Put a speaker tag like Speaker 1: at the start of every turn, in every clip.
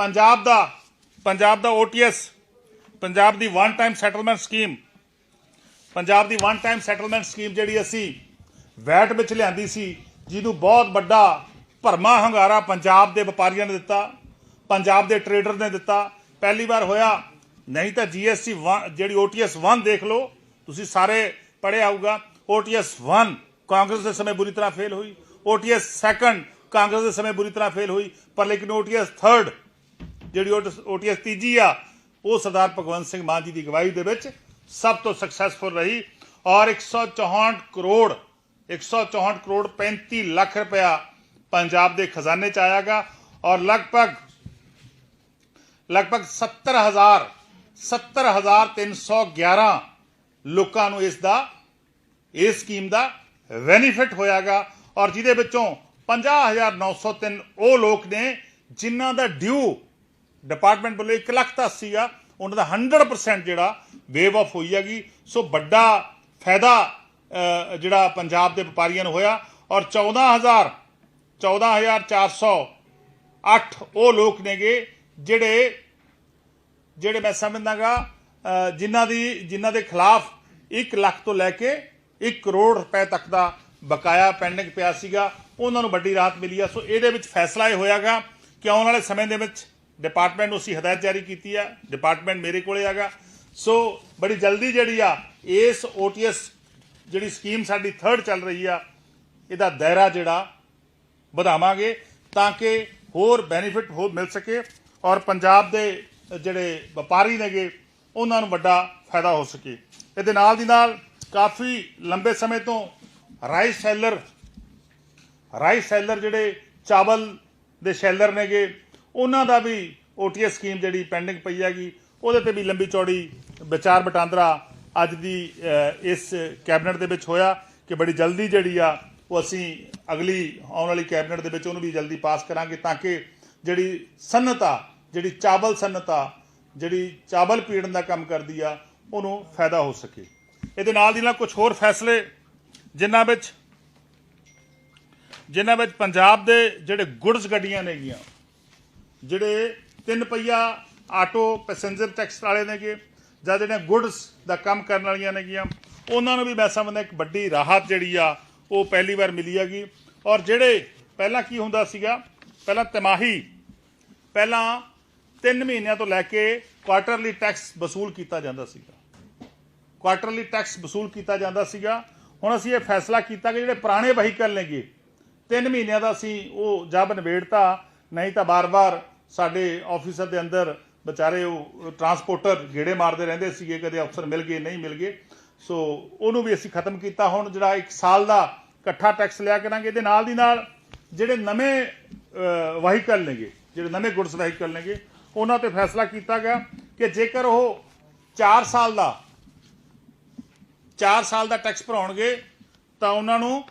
Speaker 1: ਪੰਜਾਬ ਦਾ ਪੰਜਾਬ ਦਾ OTS ਪੰਜਾਬ ਦੀ one time settlement scheme Punjab ਦੀ one time settlement scheme ਜਿਹੜੀ ਅਸੀਂ ਵੈਟ ਵਿੱਚ ਲਿਆਂਦੀ ਸੀ, ਜਿਹਨੂੰ ਬਹੁਤ ਵੱਡਾ ਭਰਮਾ ਹੰਗਾਰਾ ਪੰਜਾਬ ਦੇ ਵਪਾਰੀਆਂ ਨੇ ਦਿੱਤਾ, ਪੰਜਾਬ ਦੇ ਟਰੇਡਰ ਨੇ ਦਿੱਤਾ। ਪਹਿਲੀ ਵਾਰ ਹੋਇਆ, ਨਹੀਂ ਤਾਂ GST 1 ਜਿਹੜੀ OTS 1 ਦੇਖ ਲਓ, ਤੁਸੀਂ ਸਾਰੇ ਪੜ੍ਹਿਆ ਹੋਊਗਾ OTS 1 ਕਾਂਗਰਸ ਦੇ ਸਮੇਂ ਬੁਰੀ ਤਰ੍ਹਾਂ ਫੇਲ ਹੋਈ OTS 2 ਕਾਂਗਰਸ ਦੇ ਸਮੇਂ ਬੁਰੀ ਤਰ੍ਹਾਂ ਫੇਲ ਹੋਈ, ਪਰ ਲੇਕਿਨ OTS 3 ਜਿਹੜੀ OTS ਤੀਜੀ ਆ, ਉਹ ਸਰਦਾਰ ਭਗਵੰਤ ਸਿੰਘ ਮਾਨ ਜੀ ਦੀ ਅਗਵਾਈ ਦੇ ਵਿੱਚ ਸਭ ਤੋਂ ਸਕਸੈਸਫੁਲ ਰਹੀ ਔਰ 164 ਕਰੋੜ 164 ਕਰੋੜ 35 ਲੱਖ ਰੁਪਇਆ ਪੰਜਾਬ ਦੇ ਖਜ਼ਾਨੇ ਚ ਆਇਆਗਾ ਔਰ ਲਗਭਗ ਲਗਭਗ 70000 70311 ਲੋਕਾਂ ਨੂੰ ਇਸ ਦਾ, ਇਸ ਸਕੀਮ ਦਾ ਬੈਨੀਫਿਟ ਹੋਇਆਗਾ ਔਰ ਜਿਹਦੇ ਵਿੱਚੋਂ 50903 ਉਹ ਲੋਕ ਨੇ ਜਿਨ੍ਹਾਂ ਦਾ ਡਿਊ ਡਿਪਾਰਟਮੈਂਟ ਵੱਲੋਂ 1 ਲੱਖ ਤਾਂ 80 ਆ ਉਹਨਾਂ ਦਾ 100% ਜਿਹੜਾ ਵੇਵ ਆਫ ਹੋਈ ਹੈਗੀ। ਸੋ ਵੱਡਾ ਫਾਇਦਾ ਜਿਹੜਾ ਪੰਜਾਬ ਦੇ ਵਪਾਰੀਆਂ ਨੂੰ ਹੋਇਆ। ਔਰ 14000 14408 ਉਹ ਲੋਕ ਨੇਗੇ ਜਿਹੜੇ ਜਿਹੜੇ ਮੈਂ ਸਮਝਦਾਗਾ ਅਹ, ਜਿਨ੍ਹਾਂ ਦੀ ਜਿਨ੍ਹਾਂ ਦੇ ਖਿਲਾਫ 1 ਲੱਖ ਤੋਂ ਲੈ ਕੇ 1 ਕਰੋੜ ਰੁਪਏ ਤੱਕ ਦਾ ਬਕਾਇਆ ਪੈਂਡਿੰਗ ਪਿਆ ਸੀਗਾ। ਉਹਨਾਂ ਨੂੰ ਵੱਡੀ ਰਾਹਤ ਮਿਲੀ ਆ। ਸੋ ਇਹਦੇ ਵਿੱਚ ਫੈਸਲਾ ਇਹ ਹੋਇਆਗਾ ਕਿ ਆਉਣ ਵਾਲੇ ਸਮੇਂ ਦੇ ਵਿੱਚ ਡਿਪਾਰਟਮੈਂਟ ਨੂੰ ਅਸੀਂ ਹਦਾਇਤ ਜਾਰੀ ਕੀਤੀ ਆ ਡਿਪਾਰਟਮੈਂਟ ਮੇਰੇ ਕੋਲੇ ਹੈਗਾ। ਸੋ ਬੜੀ ਜਲਦੀ ਜਿਹੜੀ ਆ, ਇਸ OTS ਜਿਹੜੀ ਸਕੀਮ ਸਾਡੀ ਥਰਡ ਚੱਲ ਰਹੀ ਆ, ਇਹਦਾ ਦਾਇਰਾ ਜਿਹੜਾ ਵਧਾਵਾਂਗੇ ਤਾਂ ਕਿ ਹੋਰ ਬੈਨੀਫਿਟ ਹੋ, ਮਿਲ ਸਕੇ ਔਰ ਪੰਜਾਬ ਦੇ ਜਿਹੜੇ ਵਪਾਰੀ ਨੇਗੇ, ਉਹਨਾਂ ਨੂੰ ਵੱਡਾ ਫਾਇਦਾ ਹੋ ਸਕੇ। ਇਹਦੇ ਨਾਲ ਦੀ ਨਾਲ ਕਾਫੀ ਲੰਬੇ ਸਮੇਂ ਤੋਂ ਰਾਈਸ ਸੈਲਰ ਰਾਈਸ ਸੈਲਰ ਜਿਹੜੇ ਚਾਵਲ ਦੇ ਸ਼ੈਲਰ ਨੇਗੇ ਉਹਨਾਂ ਦਾ ਵੀ OTS ਸਕੀਮ ਜਿਹੜੀ ਪੈਂਡਿੰਗ ਪਈ ਹੈਗੀ, ਉਹਦੇ ਤੇ ਵੀ ਲੰਬੀ ਚੌੜੀ ਵਿਚਾਰ ਵਟਾਂਦਰਾ ਅੱਜ ਦੀ ਇਸ ਕੈਬਨਿਟ ਦੇ ਵਿੱਚ ਹੋਇਆ ਕਿ ਬੜੀ ਜਲਦੀ ਜਿਹੜੀ ਆ, ਉਹ ਅਸੀਂ ਅਗਲੀ ਆਉਣ ਵਾਲੀ ਕੈਬਨਿਟ ਦੇ ਵਿੱਚ ਉਹਨੂੰ ਵੀ ਜਲਦੀ ਪਾਸ ਕਰਾਂਗੇ ਤਾਂ ਕਿ ਜਿਹੜੀ ਸਨਅਤ ਜਿਹੜੀ ਚਾਵਲ ਸਨਅਤ ਆ ਜਿਹੜੀ ਚਾਵਲ ਪੀੜਨ ਦਾ ਕੰਮ ਕਰਦੀ ਆ, ਉਹਨੂੰ ਫਾਇਦਾ ਹੋ ਸਕੇ। ਇਹਦੇ ਨਾਲ ਦੀ ਨਾਲ ਕੁਝ ਹੋਰ ਫੈਸਲੇ, ਜਿਨ੍ਹਾਂ ਵਿੱਚ ਜਿਨ੍ਹਾਂ ਵਿੱਚ ਪੰਜਾਬ ਦੇ ਜਿਹੜੇ ਗੁੱਡਸ ਗੱਡੀਆਂ ਨੇਗੀਆਂ ਜਿਹੜੇ ਤਿੰਨ ਪਹੀਆ ਆਟੋ ਪੈਸੇਂਜਰ ਟੈਕਸ ਵਾਲੇ ਨੇਗੇ, ਜਾਂ ਜਿਹੜੇ ਗੁੱਡਸ ਦਾ ਕੰਮ ਕਰਨ ਵਾਲੀਆਂ ਨੇਗੀਆਂ, ਉਹਨਾਂ ਨੂੰ ਵੀ ਮੈਂ ਸਮਝਦਾ ਇੱਕ ਵੱਡੀ ਰਾਹਤ ਜਿਹੜੀ ਆ, ਉਹ ਪਹਿਲੀ ਵਾਰ ਮਿਲੀ ਹੈਗੀ। ਔਰ ਜਿਹੜੇ ਪਹਿਲਾਂ ਕੀ ਹੁੰਦਾ ਸੀਗਾ, ਪਹਿਲਾਂ ਤਿਮਾਹੀ, ਪਹਿਲਾਂ 3 ਮਹੀਨਿਆਂ ਤੋਂ ਲੈ ਕੇ ਕੁਆਟਰਲੀ ਟੈਕਸ ਵਸੂਲ ਕੀਤਾ ਜਾਂਦਾ ਸੀਗਾ। ਕੁਆਟਰਲੀ ਟੈਕਸ ਵਸੂਲ ਕੀਤਾ ਜਾਂਦਾ ਸੀਗਾ। ਹੁਣ ਅਸੀਂ ਇਹ ਫੈਸਲਾ ਕੀਤਾ ਕਿ ਜਿਹੜੇ ਪੁਰਾਣੇ ਵਹੀਕਲ ਨੇਗੇ 3 ਮਹੀਨਿਆਂ ਦਾ ਅਸੀਂ ਉਹ ਜਬ ਨਿਬੇੜਤਾ ਨਹੀਂ ਤਾਂ ਬਾਰ-ਬਾਰ ਸਾਡੇ ਆਫਿਸਰ ਦੇ ਅੰਦਰ ਵਿਚਾਰੇ ਉਹ ਟਰਾਂਸਪੋਰਟਰ ਗੇੜੇ ਮਾਰਦੇ ਰਹਿੰਦੇ ਸੀਗੇ ਕਦੇ ਅਫਸਰ ਮਿਲ ਗਏ, ਨਹੀਂ ਮਿਲ ਗਏ। ਸੋ ਉਹਨੂੰ ਵੀ ਅਸੀਂ ਖਤਮ ਕੀਤਾ। ਹੁਣ ਜਿਹੜਾ 1 ਸਾਲ ਦਾ ਇਕੱਠਾ ਟੈਕਸ ਲਿਆ ਕਰਾਂਗੇ, ਇਹਦੇ ਨਾਲ ਦੀ ਨਾਲ ਜਿਹੜੇ ਨਵੇਂ ਵਹੀਕਲ ਨੇਗੇ, ਜਿਹੜੇ ਨਵੇਂ ਗੁੱਡਸ ਵਹੀਕਲ ਨੇਗੇ, ਉਹਨਾਂ ਤੇ ਫੈਸਲਾ ਕੀਤਾ ਗਿਆ ਕਿ ਜੇਕਰ ਉਹ 4 ਸਾਲ ਦਾ 4 ਸਾਲ ਦਾ ਟੈਕਸ ਭਰਾਉਣਗੇ, ਤਾਂ ਉਹਨਾਂ ਨੂੰ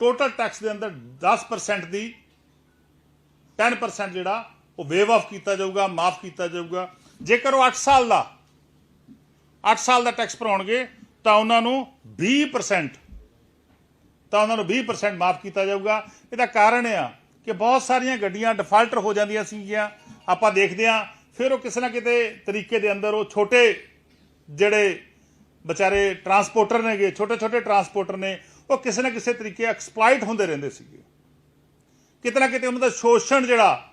Speaker 1: ਟੋਟਲ ਟੈਕਸ ਦੇ ਅੰਦਰ 10% ਦੀ 10% ਜਿਹੜਾ, ਉਹ ਵੇਵ ਆਫ ਕੀਤਾ ਜਾਊਗਾ, ਮਾਫ ਕੀਤਾ ਜਾਊਗਾ। ਜੇਕਰ ਉਹ 8 ਸਾਲ ਦਾ 8 ਸਾਲ ਦਾ ਟੈਕਸ ਭਰਾਉਣਗੇ, ਤਾਂ ਉਹਨਾਂ ਨੂੰ 20% ਤਾਂ ਉਹਨਾਂ ਨੂੰ 20% ਮਾਫ ਕੀਤਾ ਜਾਊਗਾ। ਇਹਦਾ ਕਾਰਨ ਇਹ ਆ ਕਿ ਬਹੁਤ ਸਾਰੀਆਂ ਗੱਡੀਆਂ ਡਿਫਾਲਟਰ ਹੋ ਜਾਂਦੀਆਂ ਸੀਗੀਆਂ ਆਪਾਂ ਦੇਖਦੇ ਆ ਫਿਰ ਉਹ ਕਿਸੇ ਨਾ ਕਿਤੇ ਤਰੀਕੇ ਦੇ ਅੰਦਰ ਉਹ ਛੋਟੇ ਜਿਹੜੇ ਵਿਚਾਰੇ ਟਰਾਂਸਪੋਰਟਰ ਨੇਗੇ ਛੋਟੇ ਛੋਟੇ ਟਰਾਂਸਪੋਰਟਰ ਨੇ, ਉਹ ਕਿਸੇ ਨਾ ਕਿਸੇ ਤਰੀਕੇ ਐਕਸਪਲਾਈਟ ਹੁੰਦੇ ਰਹਿੰਦੇ ਸੀਗੇ। ਕਿਤੇ ਨਾ ਕਿਤੇ ਉਹਨਾਂ ਦਾ ਸ਼ੋਸ਼ਣ ਜਿਹੜਾ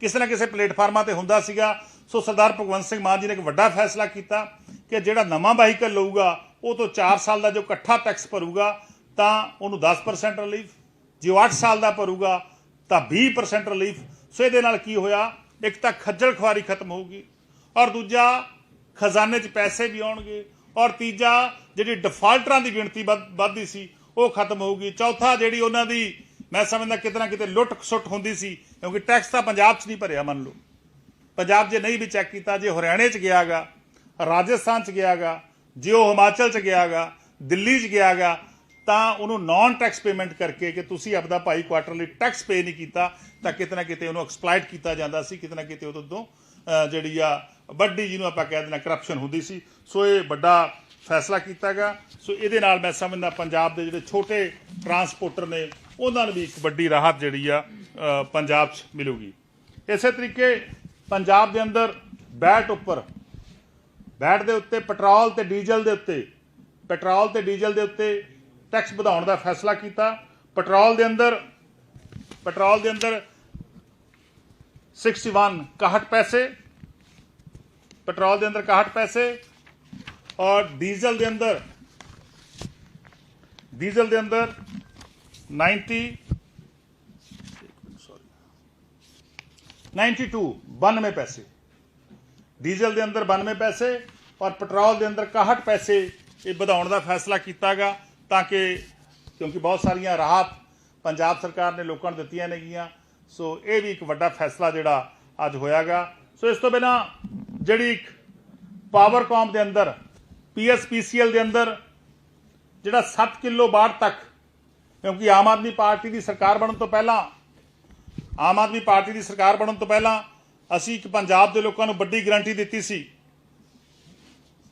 Speaker 1: ਕਿਸੇ ਨਾ ਕਿਸੇ ਪਲੇਟਫਾਰਮਾਂ ਤੇ ਹੁੰਦਾ ਸੀਗਾ। ਸੋ ਸਰਦਾਰ ਭਗਵੰਤ ਸਿੰਘ ਮਾਨ ਜੀ ਨੇ ਇੱਕ ਵੱਡਾ ਫੈਸਲਾ ਕੀਤਾ ਕਿ ਜਿਹੜਾ ਨਵਾਂ ਵਾਹੀਕਲ ਲਊਗਾ, ਉਹ ਤੋਂ 4 ਸਾਲ ਦਾ ਜੋ ਇਕੱਠਾ ਟੈਕਸ ਭਰੂਗਾ, ਤਾਂ ਉਹਨੂੰ 10% ਰਿਲੀਫ ਜੇ ਉਹ 8 ਸਾਲ ਦਾ ਭਰੂਗਾ, ਤਾਂ 20% ਰਿਲੀਫ ਸੋ ਇਹਦੇ ਨਾਲ ਕੀ ਹੋਇਆ? ਇੱਕ ਤਾਂ ਖੱਜਲ ਖੁਆਰੀ ਖਤਮ ਹੋਊਗੀ ਔਰ ਦੂਜਾ ਖਜ਼ਾਨੇ 'ਚ ਪੈਸੇ ਵੀ ਆਉਣਗੇ ਔਰ ਤੀਜਾ ਜਿਹੜੀ ਡਿਫਾਲਟਰਾਂ ਦੀ ਗਿਣਤੀ ਵੱਧ- ਵੱਧਦੀ ਸੀ, ਉਹ ਖਤਮ ਹੋਊਗੀ। ਚੌਥਾ ਜਿਹੜੀ ਉਹਨਾਂ ਦੀ ਮੈਂ ਸਮਝਦਾ ਕਿਤੇ ਨਾ ਕਿਤੇ ਲੁੱਟ ਖਸੁੱਟ ਹੁੰਦੀ ਸੀ, ਕਿਉਂਕਿ ਟੈਕਸ ਤਾਂ ਪੰਜਾਬ 'ਚ ਨਹੀਂ ਭਰਿਆ, ਮੰਨ ਲਓ। ਪੰਜਾਬ 'ਚ ਨਹੀਂ ਵੀ ਚੈੱਕ ਕੀਤਾ, ਜੇ ਹਰਿਆਣੇ 'ਚ ਗਿਆਗਾ, ਰਾਜਸਥਾਨ 'ਚ ਗਿਆਗਾ, ਜੇ ਉਹ ਹਿਮਾਚਲ 'ਚ ਗਿਆਗਾ, ਦਿੱਲੀ 'ਚ ਗਿਆਗਾ, ਤਾਂ ਉਹਨੂੰ ਨਾਨ ਟੈਕਸ ਪੇਮੈਂਟ ਕਰਕੇ ਕਿ ਤੁਸੀਂ ਆਪਦਾ ਭਾਈ ਕੁਆਟਰਲੀ ਟੈਕਸ ਪੇ ਨਹੀਂ ਕੀਤਾ, ਤਾਂ ਕਿਤੇ ਨਾ ਕਿਤੇ ਉਹਨੂੰ ਐਕਸਪਲਾਈਟ ਕੀਤਾ ਜਾਂਦਾ ਸੀ, ਕਿਤੇ ਨਾ ਕਿਤੇ ਉਹਦੇ ਤੋਂ ਜਿਹੜੀ ਆ ਵੱਡੀ ਜਿਹਨੂੰ ਆਪਾਂ ਕਹਿ ਦਿੰਦੇ ਕਰਪਸ਼ਨ ਹੁੰਦੀ ਸੀ। ਸੋ ਇਹ ਵੱਡਾ ਫੈਸਲਾ ਕੀਤਾ ਗਿਆ ਸੋ ਇਹਦੇ ਨਾਲ ਮੈਂ ਸਮਝਦਾ ਪੰਜਾਬ ਦੇ ਜਿਹੜੇ ਛੋਟੇ ਟਰਾਂਸਪੋਰਟਰ ਨੇ ਉਹਨਾਂ ਨੂੰ ਵੀ ਇੱਕ ਵੱਡੀ ਰਾਹਤ ਜਿਹੜੀ ਆ ਪੰਜਾਬ 'ਚ ਮਿਲੂਗੀ। ਇਸੇ ਤਰੀਕੇ ਪੰਜਾਬ ਦੇ ਅੰਦਰ ਬੈਟ ਉੱਪਰ, ਬੈਟ ਦੇ ਉੱਤੇ, ਪੈਟਰੋਲ ਤੇ ਡੀਜ਼ਲ ਦੇ ਉੱਤੇ, ਪੈਟਰੋਲ ਤੇ ਡੀਜ਼ਲ ਦੇ ਉੱਤੇ ਟੈਕਸ ਵਧਾਉਣ ਦਾ ਫੈਸਲਾ ਕੀਤਾ। ਪੈਟਰੋਲ ਦੇ ਅੰਦਰ, ਪੈਟਰੋਲ ਦੇ ਅੰਦਰ 61 61 ਪੈਸੇ, ਪੈਟਰੋਲ ਦੇ ਅੰਦਰ 61 ਪੈਸੇ ਔਰ ਡੀਜ਼ਲ ਦੇ ਅੰਦਰ, ਡੀਜ਼ਲ ਦੇ ਅੰਦਰ 90 92 92 ਪੈਸੇ ਡੀਜ਼ਲ ਦੇ ਅੰਦਰ 92 ਪੈਸੇ ਔਰ ਪੈਟਰੋਲ ਦੇ ਅੰਦਰ 61 ਪੈਸੇ ਇਹ ਵਧਾਉਣ ਦਾ ਫੈਸਲਾ ਕੀਤਾਗਾ ਤਾਂ ਕਿ ਕਿਉਂਕਿ ਬਹੁਤ ਸਾਰੀਆਂ ਰਾਹਤ ਪੰਜਾਬ ਸਰਕਾਰ ਨੇ ਲੋਕਾਂ ਨੂੰ ਦਿੱਤੀਆਂ ਨੇਗੀਆਂ ਸੋ ਇਹ ਵੀ ਇੱਕ ਵੱਡਾ ਫੈਸਲਾ ਜਿਹੜਾ ਅੱਜ ਹੋਇਆਗਾ ਸੋ ਇਸ ਤੋਂ ਬਿਨਾ ਜਿਹੜੀ ਇੱਕ ਪਾਵਰਕਾਮ ਦੇ ਅੰਦਰ ਪੀਐਸਪੀਸੀਐਲ ਦੇ ਅੰਦਰ ਜਿਹੜਾ 7 ਕਿਲੋ ਬਾੜ ਤੱਕ ਕਿਉਂਕਿ ਆਮ ਆਦਮੀ ਪਾਰਟੀ ਦੀ ਸਰਕਾਰ ਬਣਨ ਤੋਂ ਪਹਿਲਾਂ, ਆਮ ਆਦਮੀ ਪਾਰਟੀ ਦੀ ਸਰਕਾਰ ਬਣਨ ਤੋਂ ਪਹਿਲਾਂ ਅਸੀਂ ਇੱਕ ਪੰਜਾਬ ਦੇ ਲੋਕਾਂ ਨੂੰ ਵੱਡੀ ਗਰੰਟੀ ਦਿੱਤੀ ਸੀ।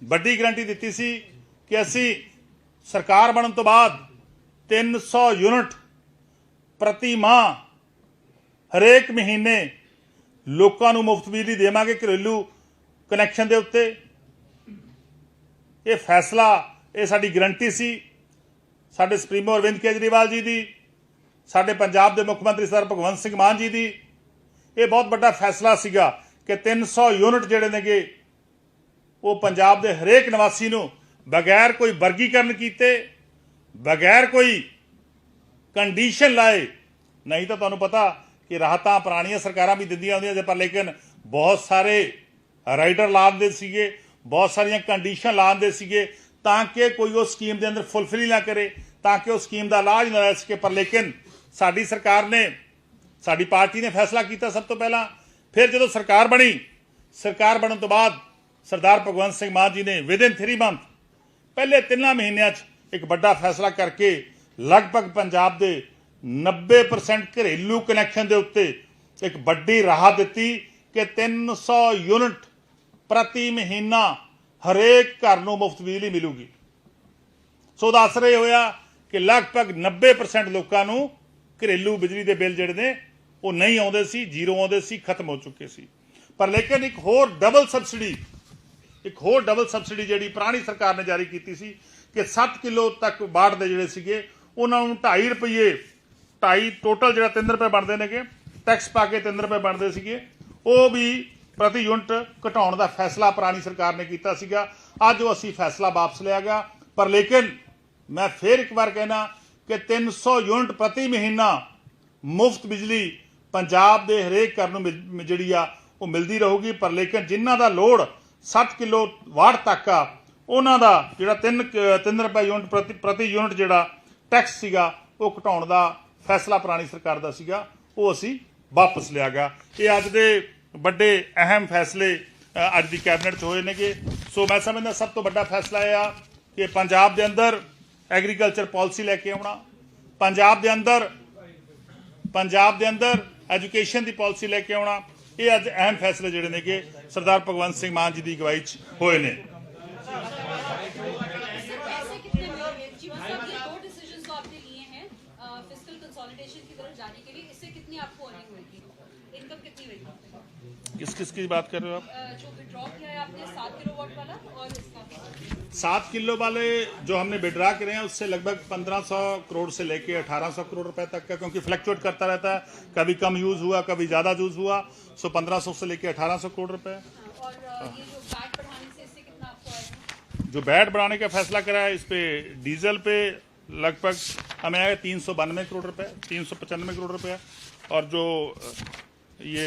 Speaker 1: ਵੱਡੀ ਗਰੰਟੀ ਦਿੱਤੀ ਸੀ ਕਿ ਅਸੀਂ ਸਰਕਾਰ ਬਣਨ ਤੋਂ ਬਾਅਦ 300 ਯੂਨਿਟ ਪ੍ਰਤੀ ਮਾਹ ਹਰੇਕ ਮਹੀਨੇ ਲੋਕਾਂ ਨੂੰ ਮੁਫਤ ਬਿਜਲੀ ਦੇਵਾਂਗੇ ਘਰੇਲੂ ਕਨੈਕਸ਼ਨ ਦੇ ਉੱਤੇ। ਇਹ ਫੈਸਲਾ, ਇਹ ਸਾਡੀ ਗਰੰਟੀ ਸੀ। ਸਾਡੇ ਸੁਪਰੀਮੋ ਅਰਵਿੰਦ ਕੇਜਰੀਵਾਲ ਜੀ ਦੀ, ਸਾਡੇ ਪੰਜਾਬ ਦੇ ਮੁੱਖ ਮੰਤਰੀ ਸਰ ਭਗਵੰਤ ਸਿੰਘ ਮਾਨ ਜੀ ਦੀ, ਇਹ ਬਹੁਤ ਵੱਡਾ ਫੈਸਲਾ ਸੀਗਾ ਕਿ 300 ਯੂਨਿਟ ਜਿਹੜੇ ਨੇਗੇ, ਉਹ ਪੰਜਾਬ ਦੇ ਹਰੇਕ ਨਿਵਾਸੀ ਨੂੰ ਬਗੈਰ ਕੋਈ ਵਰਗੀਕਰਨ ਕੀਤੇ, ਬਗੈਰ ਕੋਈ ਕੰਡੀਸ਼ਨ ਲਾਏ। ਨਹੀਂ ਤਾਂ ਤੁਹਾਨੂੰ ਪਤਾ ਕਿ ਰਾਹਤਾਂ ਪੁਰਾਣੀਆਂ ਸਰਕਾਰਾਂ ਵੀ ਦਿੰਦੀਆਂ ਹੁੰਦੀਆਂ ਜੇ ਪਰ ਲੇਕਿਨ ਬਹੁਤ ਸਾਰੇ ਰਾਈਡਰ ਲਾਉਂਦੇ ਸੀਗੇ, ਬਹੁਤ ਸਾਰੀਆਂ ਕੰਡੀਸ਼ਨ ਲਾਉਂਦੇ ਸੀਗੇ ਤਾਂ ਕਿ ਕੋਈ ਉਹ ਸਕੀਮ ਦੇ ਅੰਦਰ ਫੁਲਫਿਲ ਹੀ ਨਾ ਕਰੇ, ਤਾਂ ਕਿ ਉਹ ਸਕੀਮ ਦਾ ਲਾਭ ਨਾ ਲੈ ਸਕੇ। ਪਰ ਲੇਕਿਨ ਸਾਡੀ ਸਰਕਾਰ ਨੇ, ਸਾਡੀ ਪਾਰਟੀ ਨੇ ਫੈਸਲਾ ਕੀਤਾ ਸਭ ਤੋਂ ਪਹਿਲਾਂ। ਫਿਰ ਜਦੋਂ ਸਰਕਾਰ ਬਣੀ, ਸਰਕਾਰ ਬਣਨ ਤੋਂ ਬਾਅਦ ਸਰਦਾਰ ਭਗਵੰਤ ਸਿੰਘ ਮਾਨ ਜੀ ਨੇ ਵਿਦਿਨ 3 ਮੰਥ ਪਹਿਲੇ ਤਿੰਨਾਂ ਮਹੀਨਿਆਂ 'ਚ ਇੱਕ ਵੱਡਾ ਫੈਸਲਾ ਕਰਕੇ ਲਗਭਗ ਪੰਜਾਬ ਦੇ 90% ਘਰੇਲੂ ਕਨੈਕਸ਼ਨ ਦੇ ਉੱਤੇ ਇੱਕ ਵੱਡੀ ਰਾਹਤ ਦਿੱਤੀ ਕਿ 300 ਯੂਨਿਟ ਪ੍ਰਤੀ ਮਹੀਨਾ ਹਰੇਕ ਘਰ ਨੂੰ ਮੁਫਤ ਬਿਜਲੀ ਮਿਲੂਗੀ। ਸੋ ਦਾ ਅਸਰ ਇਹ ਹੋਇਆ ਕਿ ਲਗਭਗ 90% ਲੋਕਾਂ ਨੂੰ ਘਰੇਲੂ ਬਿਜਲੀ ਦੇ ਬਿੱਲ ਜਿਹੜੇ ਨੇ, ਉਹ ਨਹੀਂ ਆਉਂਦੇ ਸੀ, ਜ਼ੀਰੋ ਆਉਂਦੇ ਸੀ, ਖਤਮ ਹੋ ਚੁੱਕੇ ਸੀ। ਪਰ ਲੇਕਿਨ ਇੱਕ ਹੋਰ ਡਬਲ ਸਬਸਿਡੀ ਇੱਕ ਹੋਰ ਡਬਲ ਸਬਸਿਡੀ ਜਿਹੜੀ ਪੁਰਾਣੀ ਸਰਕਾਰ ਨੇ ਜਾਰੀ ਕੀਤੀ ਸੀ ਕਿ 7 ਕਿਲੋ ਤੱਕ ਬਾੜ ਦੇ ਜਿਹੜੇ ਸੀਗੇ, ਉਹਨਾਂ ਨੂੰ 2.5 ਰੁਪਏ 2.5 ਟੋਟਲ ਜਿਹੜਾ 3 ਰੁਪਏ ਬਣਦੇ ਨੇਗੇ ਟੈਕਸ ਪਾ ਕੇ 3 ਰੁਪਏ ਬਣਦੇ ਸੀਗੇ। ਉਹ ਵੀ ਪ੍ਰਤੀ ਯੂਨਿਟ ਘਟਾਉਣ ਦਾ ਫੈਸਲਾ ਪੁਰਾਣੀ ਸਰਕਾਰ ਨੇ ਕੀਤਾ ਸੀਗਾ। ਅੱਜ ਉਹ ਅਸੀਂ ਫੈਸਲਾ ਵਾਪਸ ਲਿਆ ਗਿਆ। ਪਰ ਲੇਕਿਨ ਮੈਂ ਫੇਰ ਇੱਕ ਵਾਰ ਕਹਿਣਾ ਕਿ 300 ਯੂਨਿਟ ਪ੍ਰਤੀ ਮਹੀਨਾ ਮੁਫਤ ਬਿਜਲੀ ਪੰਜਾਬ ਦੇ ਹਰੇਕ ਘਰ ਨੂੰ ਮਿਲ- ਜਿਹੜੀ ਆ, ਉਹ ਮਿਲਦੀ ਰਹੂਗੀ। ਪਰ ਲੇਕਿਨ ਜਿਨ੍ਹਾਂ ਦਾ ਲੋਡ 7 ਕਿਲੋ ਵਾਟ ਤੱਕ ਆ, ਉਹਨਾਂ ਦਾ ਜਿਹੜਾ 3 3 ਰੁਪਏ ਯੂਨਿਟ ਪ੍ਰਤੀ ਪ੍ਰਤੀ ਯੂਨਿਟ ਜਿਹੜਾ ਟੈਕਸ ਸੀਗਾ, ਉਹ ਘਟਾਉਣ ਦਾ ਫੈਸਲਾ ਪੁਰਾਣੀ ਸਰਕਾਰ ਦਾ ਸੀਗਾ। ਉਹ ਅਸੀਂ ਵਾਪਸ ਲਿਆ ਗਿਆ। ਇਹ ਅੱਜ ਦੇ ਵੱਡੇ, ਅਹਿਮ ਫੈਸਲੇ ਅੱਜ ਦੀ ਕੈਬਨਿਟ 'ਚ ਹੋਏ ਨੇਗੇ। ਸੋ ਮੈਂ ਸਮਝਦਾ ਸਭ ਤੋਂ ਵੱਡਾ ਫੈਸਲਾ ਇਹ ਆ ਕਿ ਪੰਜਾਬ ਦੇ ਅੰਦਰ ਐਗਰੀਕਲਚਰ ਪਾਲਿਸੀ ਲੈ ਕੇ ਆਉਣਾ, ਪੰਜਾਬ ਦੇ ਅੰਦਰ, ਪੰਜਾਬ ਦੇ ਅੰਦਰ ਐਜੂਕੇਸ਼ਨ ਦੀ ਪਾਲਿਸੀ ਲੈ ਕੇ ਆਉਣਾ, ਇਹ ਅੱਜ ਅਹਿਮ ਫੈਸਲੇ ਜਿਹੜੇ ਨੇਗੇ। ਸਰਦਾਰ ਭਗਵੰਤ ਸਿੰਘ ਮਾਨ ਜੀ ਦੀ ਅਗਵਾਈ 'ਚ ਹੋਏ ਨੇ। किस किस की बात कर रहे हो आप?
Speaker 2: सात किलो वाला और इसका
Speaker 1: सात किलो वाले जो हमने विड्रा करे हैं उससे लगभग 1500 करोड़ से लेके 1800 करोड़ रुपए तक का क्योंकि फ्लक्चुएट करता रहता है। कभी कम यूज़ हुआ कभी ज़्यादा यूज़ हुआ सो 1500 से लेके 1800 करोड़ रुपए।
Speaker 2: हाँ, जो बैट बढ़ाने
Speaker 1: का फैसला करा है इस पे डीजल पे लगभग हमें आया तीन सौ बानवे करोड़ रुपए तीन सौ पचानवे करोड़ रुपए। और जो ये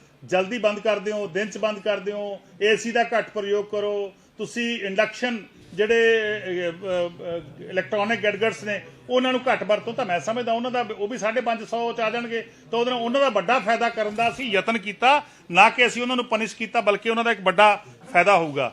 Speaker 1: ਜਲਦੀ ਬੰਦ ਕਰਦੇ ਹੋ ਦਿਨ ਚ ਬੰਦ ਕਰਦੇ ਹੋ ਏਸੀ ਦਾ ਘੱਟ ਪ੍ਰਯੋਗ ਕਰੋ। ਤੁਸੀਂ ਇੰਡਕਸ਼ਨ ਜਿਹੜੇ ਇਲੈਕਟ੍ਰੋਨਿਕ ਗੈਡਗਟਸ ਨੇ, ਉਹਨਾਂ ਨੂੰ ਘੱਟ ਵਰਤੋ ਤਾਂ ਮੈਂ ਸਮਝਦਾ, ਉਹਨਾਂ ਦਾ ਉਹ ਵੀ 550 ਚ ਆ ਜਾਣਗੇ। ਤਾਂ ਉਹਦੇ ਨਾਲ ਉਹਨਾਂ ਦਾ ਵੱਡਾ ਫਾਇਦਾ ਕਰਨ ਦਾ ਅਸੀਂ ਯਤਨ ਕੀਤਾ, ਨਾ ਕਿ ਅਸੀਂ ਉਹਨਾਂ ਨੂੰ ਪਨਿਸ਼ ਕੀਤਾ, ਬਲਕਿ ਉਹਨਾਂ ਦਾ ਇੱਕ ਵੱਡਾ ਫਾਇਦਾ ਹੋਊਗਾ।